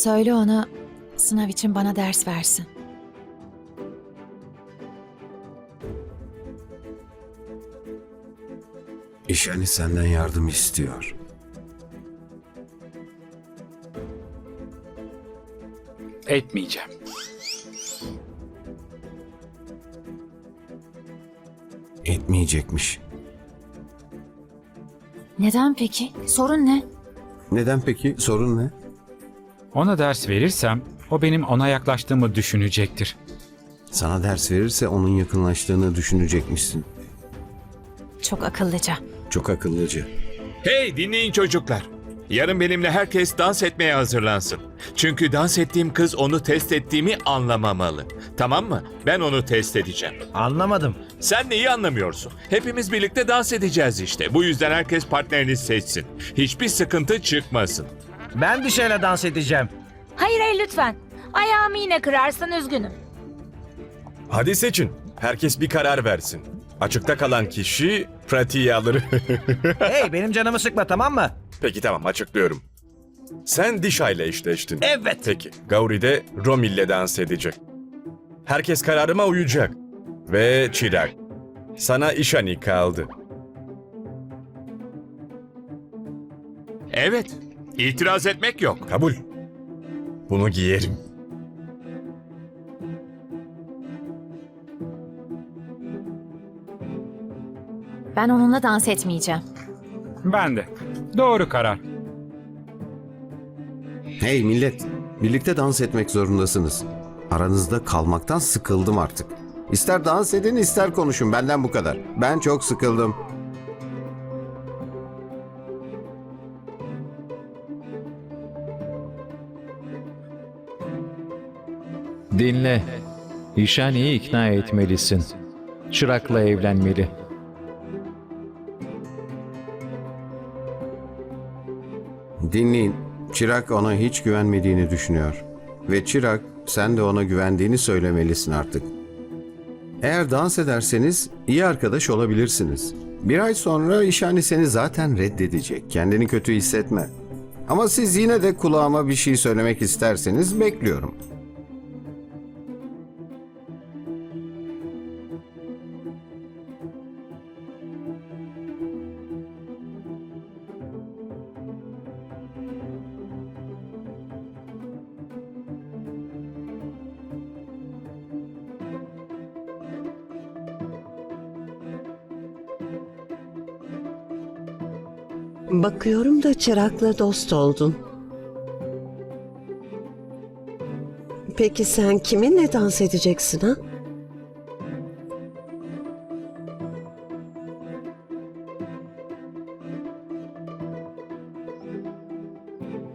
Söyle ona sınav için bana ders versin. İşhani senden yardım istiyor. Etmeyeceğim. Etmeyecekmiş. Neden peki? Sorun ne? Neden peki? Sorun ne? Ona ders verirsem o benim ona yaklaştığımı düşünecektir. Sana ders verirse onun yakınlaştığını düşünecekmişsin. Çok akıllıca. Çok akıllıca. Hey dinleyin çocuklar. Yarın benimle herkes dans etmeye hazırlansın. Çünkü dans ettiğim kız onu test ettiğimi anlamamalı. Tamam mı? Ben onu test edeceğim. Anlamadım. Sen neyi anlamıyorsun? Hepimiz birlikte dans edeceğiz işte. Bu yüzden herkes partnerini seçsin. Hiçbir sıkıntı çıkmasın. Ben bir şeyle dans edeceğim. Hayır hayır lütfen. Ayağımı yine kırarsan üzgünüm. Hadi seçin. Herkes bir karar versin. Açıkta kalan kişi pratiği alır. hey benim canımı sıkma tamam mı? Peki tamam açıklıyorum. Sen Disha ile eşleştin. Evet. Peki. Gauri de Romil ile dans edecek. Herkes kararıma uyacak. Ve Çirak. Sana Ishani kaldı. Evet. İtiraz etmek yok. Kabul. Bunu giyerim. Ben onunla dans etmeyeceğim. Ben de. Doğru karar. Hey millet, birlikte dans etmek zorundasınız. Aranızda kalmaktan sıkıldım artık. İster dans edin ister konuşun benden bu kadar. Ben çok sıkıldım. Dinle. İşani'yi ikna etmelisin. Çırak'la evlenmeli. Dinleyin. Çırak ona hiç güvenmediğini düşünüyor. Ve Çırak sen de ona güvendiğini söylemelisin artık. Eğer dans ederseniz iyi arkadaş olabilirsiniz. Bir ay sonra işhani seni zaten reddedecek. Kendini kötü hissetme. Ama siz yine de kulağıma bir şey söylemek isterseniz bekliyorum. Bakıyorum da çırakla dost oldun. Peki sen kiminle dans edeceksin ha?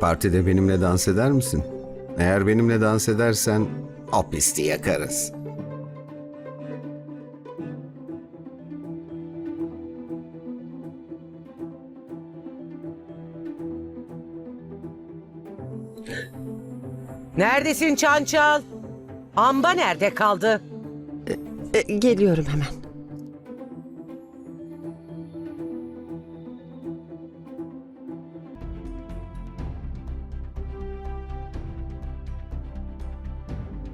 Partide benimle dans eder misin? Eğer benimle dans edersen o yakarız. Neredesin Çançal? Amba nerede kaldı? E, geliyorum hemen.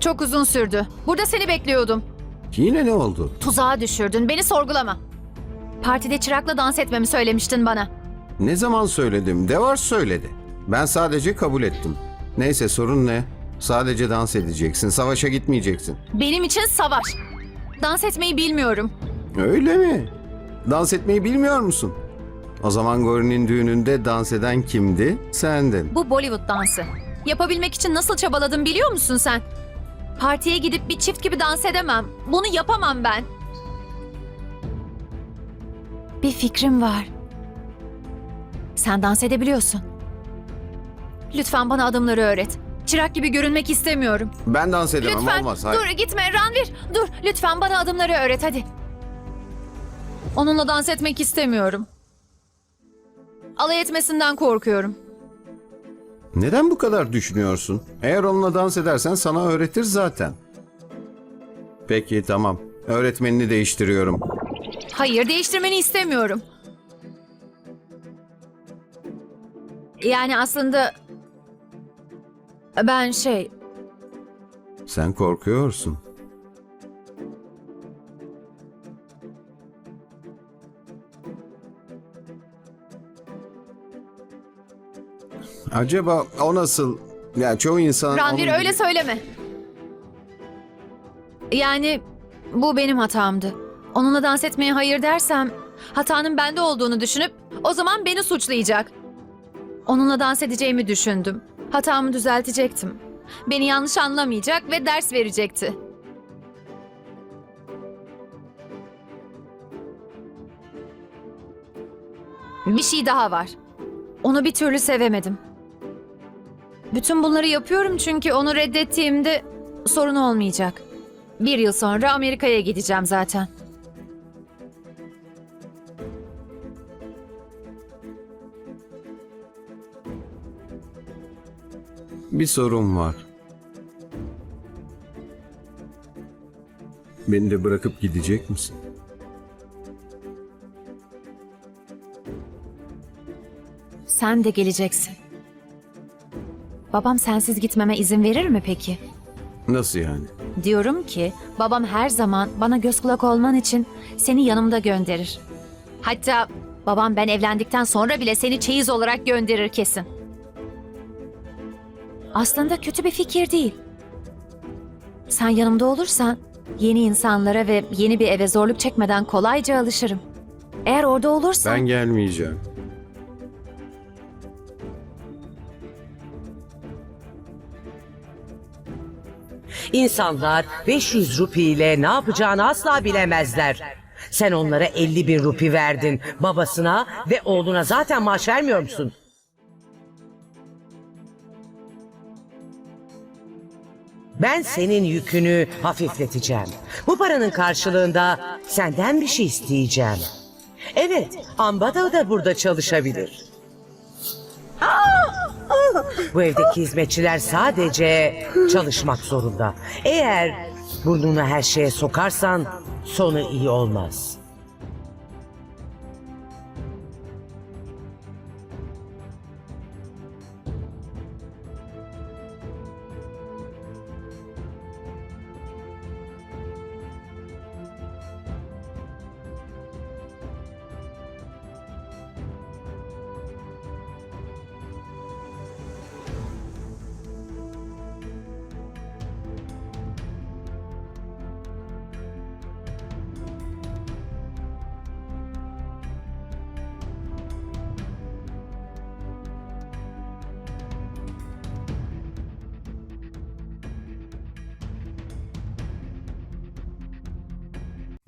Çok uzun sürdü. Burada seni bekliyordum. Yine ne oldu? Tuzağa düşürdün. Beni sorgulama. Partide çırakla dans etmemi söylemiştin bana. Ne zaman söyledim? Devar söyledi. Ben sadece kabul ettim. Neyse sorun ne? Sadece dans edeceksin. Savaşa gitmeyeceksin. Benim için savaş. Dans etmeyi bilmiyorum. Öyle mi? Dans etmeyi bilmiyor musun? O zaman Gori'nin düğününde dans eden kimdi? Sendin. Bu Bollywood dansı. Yapabilmek için nasıl çabaladım biliyor musun sen? Partiye gidip bir çift gibi dans edemem. Bunu yapamam ben. Bir fikrim var. Sen dans edebiliyorsun. Lütfen bana adımları öğret. Çırak gibi görünmek istemiyorum. Ben dans edemem Lütfen olmaz. Hayır. dur gitme Ranvir. Dur lütfen bana adımları öğret hadi. Onunla dans etmek istemiyorum. Alay etmesinden korkuyorum. Neden bu kadar düşünüyorsun? Eğer onunla dans edersen sana öğretir zaten. Peki tamam. Öğretmenini değiştiriyorum. Hayır, değiştirmeni istemiyorum. Yani aslında Ben şey, Sen korkuyorsun. Acaba o nasıl? Ya çoğu insan... Ranvir onun öyle söyleme. Yani bu benim hatamdı. Onunla dans etmeye hayır dersem hatanın bende olduğunu düşünüp o zaman beni suçlayacak. Onunla dans edeceğimi düşündüm. Hatamı düzeltecektim. Beni yanlış anlamayacak ve ders verecekti. Bir şey daha var. Onu bir türlü sevemedim. Bütün bunları yapıyorum çünkü onu reddettiğimde sorun olmayacak. Bir yıl sonra Amerika'ya gideceğim zaten. Bir sorun var. Beni de bırakıp gidecek misin? Sen de geleceksin. Babam sensiz gitmeme izin verir mi peki? Nasıl yani? Diyorum ki babam her zaman bana göz kulak olman için seni yanımda gönderir. Hatta babam ben evlendikten sonra bile seni çeyiz olarak gönderir kesin. Aslında kötü bir fikir değil. Sen yanımda olursan yeni insanlara ve yeni bir eve zorluk çekmeden kolayca alışırım. Eğer orada olursan... Ben gelmeyeceğim. İnsanlar 500 rupi ile ne yapacağını asla bilemezler. Sen onlara 50 bin rupi verdin babasına ve oğluna zaten maaş vermiyor musun? Ben senin yükünü hafifleteceğim. Bu paranın karşılığında senden bir şey isteyeceğim. Evet, Ambada da burada çalışabilir. Bu evdeki hizmetçiler sadece çalışmak zorunda. Eğer burnunu her şeye sokarsan sonu iyi olmaz.